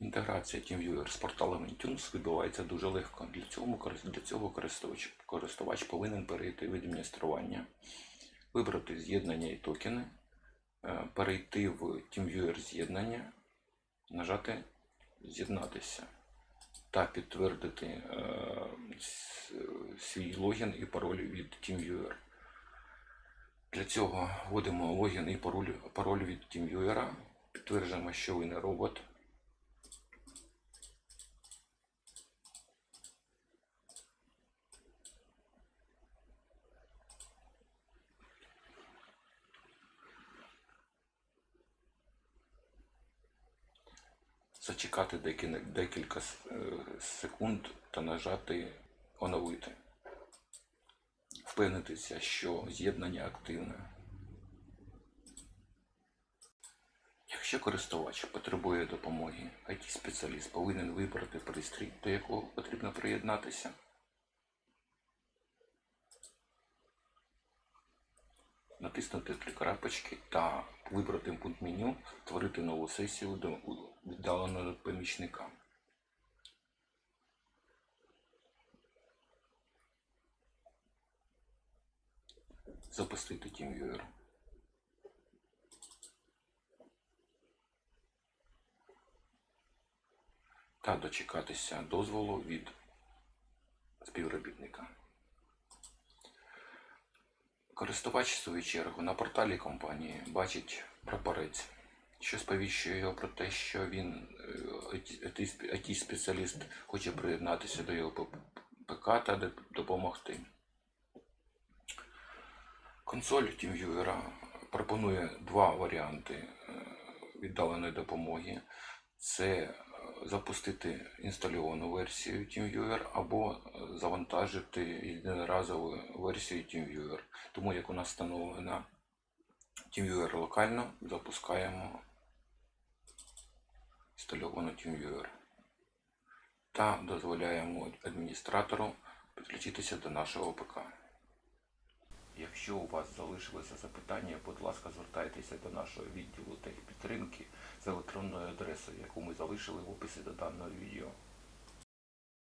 Інтеграція TeamViewer з порталом iTunes відбувається дуже легко. Для цього, для цього користувач, користувач повинен перейти в адміністрування, вибрати з'єднання і токени, е, перейти в TeamViewer з'єднання, нажати З'єднатися та підтвердити е, свій логін і пароль від TeamViewer. Для цього вводимо логін і пароль від TeamViewer, підтверджуємо, що ви не робот. Зачекати декілька, е, секунд та нажати оновити. Впевнитися, що з'єднання активне. Якщо користувач потребує допомоги, IT-спеціаліст повинен вибрати пристрій, до якого потрібно приєднатися. Натиснути три крапочки та вибрати пункт меню, створити нову сесію до віддаленого помічника. Запустити TeamViewer. Та дочекатися дозволу від співробітника. Користувач, в свою чергу, на порталі компанії бачить прапорець, що сповіщує його про те, що він, IT-спеціаліст, хоче приєднатися до його ПК та допомогти. Консоль TeamViewer пропонує два варіанти е, віддаленої допомоги. Це е, запустити інстальовану версію TeamViewer або е, завантажити єдиноразову версію TeamViewer. Тому як у нас встановлена TeamViewer локально, запускаємо інстальовану TeamViewer та дозволяємо адміністратору підключитися до нашого ПК. Якщо у вас залишилися запитання, будь ласка, звертайтеся до нашого відділу техпідтримки з електронною адресою, яку ми залишили в описі до даного відео.